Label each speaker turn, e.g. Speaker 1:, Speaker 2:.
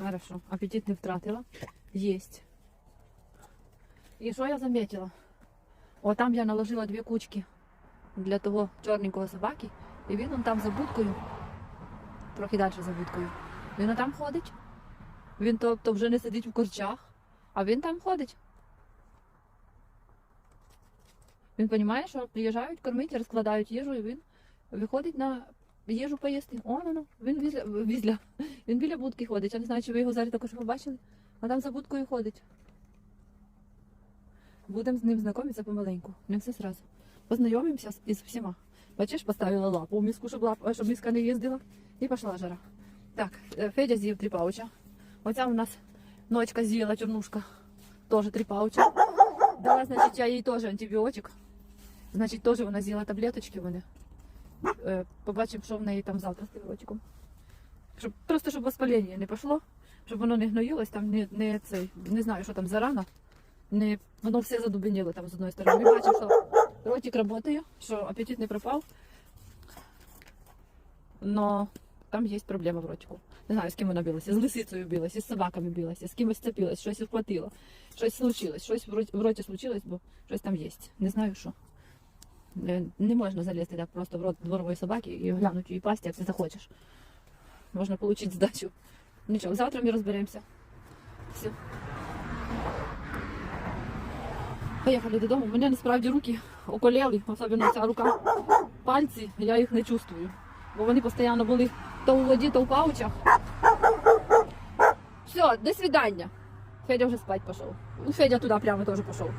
Speaker 1: Хорошо. Аппетит не втратила. Есть. І що я замітила? О, там я наложила дві кучки для того чорненького собаки. І він он там за будкою, трохи далі за будкою. Він там ходить. Він то, то вже не сидить в корчах, а він там ходить. Він розуміє, що приїжджають кормити, розкладають їжу, і він виходить на їжу поїсти. О, ну. Він візля, візля. Він біля будки ходить. Я не знаю, чи ви його зараз також побачили, а там за будкою ходить. Будемо з ним знайомитися помаленьку, не все зразу. Познайомимося із всіма. Бачиш, поставила лапу у миску, щоб, лап, щоб миска не їздила. І пішла жара. Так, е, Федя з'їв три пауча. Оця у нас ночка з'їла чорнушка. Теж три пауча. Дала, значить, я їй теж антибіотик. Значить, теж вона з'їла таблеточки вони. Е, Побачимо, що в неї там завтра з тим Щоб, просто щоб воспалення не пішло, щоб воно не гноїлось, там не, не, цей, не знаю, що там за рана. Не, воно все задубеніло там з одної сторони. Бачимо, що ротик працює, що апетит не пропав. Но там є проблема в ротику. Не знаю, з ким вона билася. З лисицею билася, з собаками билася, з кимось цепилась, щось вхватило, щось случилось, щось в роті случилось, бо щось там є. Не знаю що. Е, Не можна залізти так просто в рот дворової собаки і глянути її пасті, як ти захочеш. Можна отримати здачу. Нічого, завтра ми розберемося. Все. Поїхали додому. Мене насправді руки околіли, особливо ця рука. Пальці, я їх не чувствую. Бо вони постійно були то у воді, то в паучах. Все, до свидання. Федя вже спать пішов. Ну, Федя туди прямо теж пішов.